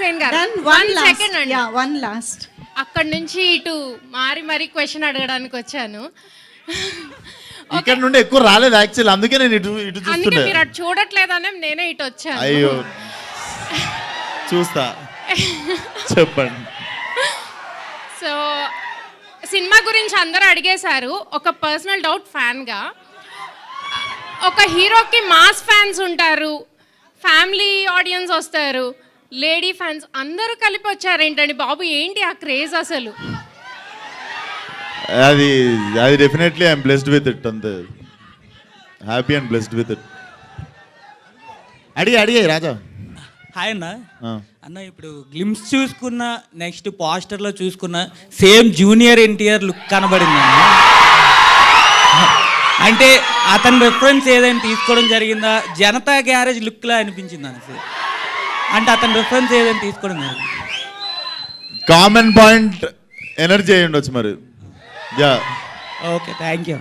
సేన్ గారు. Done. One. Second అండి. Last. అక్కడ నుంచి ఇటు మారి మరీ క్వశ్చన్ అడగడానికి వచ్చాను. ఇక్కడ నుండి ఎక్కువ రాలేదు యాక్చువల్ అందుకే నేను ఇటు ఇటు అందుకే చూస్తున్నా మీరు అటు చూడట్లేదనే నేనే ఇటు వచ్చాను. అయ్యో. చూస్తా. చెప్పండి. సో సినిమా గురించి అందరూ అడిగేశారు. ఒక పర్సనల్ డౌట్ ఫ్యాన్గా ఒక హీరోకి మాస్ ఫ్యాన్స్ ఉంటారు. ఫ్యామిలీ ఆడియన్స్ వస్తారు. లేడీ ఫ్యాన్స్ అందరూ కలిపి వచ్చారు ఏంటండి బాబు? ఏంటి ఆ క్రేజ్ అసలు? అది అది definitely I'm blessed with it అంతే. Happy and blessed with it అడిగి అడిగాయి రాజా. హాయ్ అన్న. అన్న ఇప్పుడు గ్లిమ్స్ చూసుకున్న నెక్స్ట్ పోస్టర్లో చూసుకున్న సేమ్ జూనియర్ ఎన్టీఆర్ లుక్ కనబడింది అన్న. అంటే అతని రెఫరెన్స్ ఏదైనా తీసుకోవడం జరిగిందా? జనతా గ్యారేజ్ లుక్లా అనిపించింది అన్న. అంటే అతని రెఫరెన్స్ ఏదైనా తీసుకోవడం కామన్ పాయింట్ ఎనర్జీ అయి ఉండొచ్చు మరి. Yeah okay thank you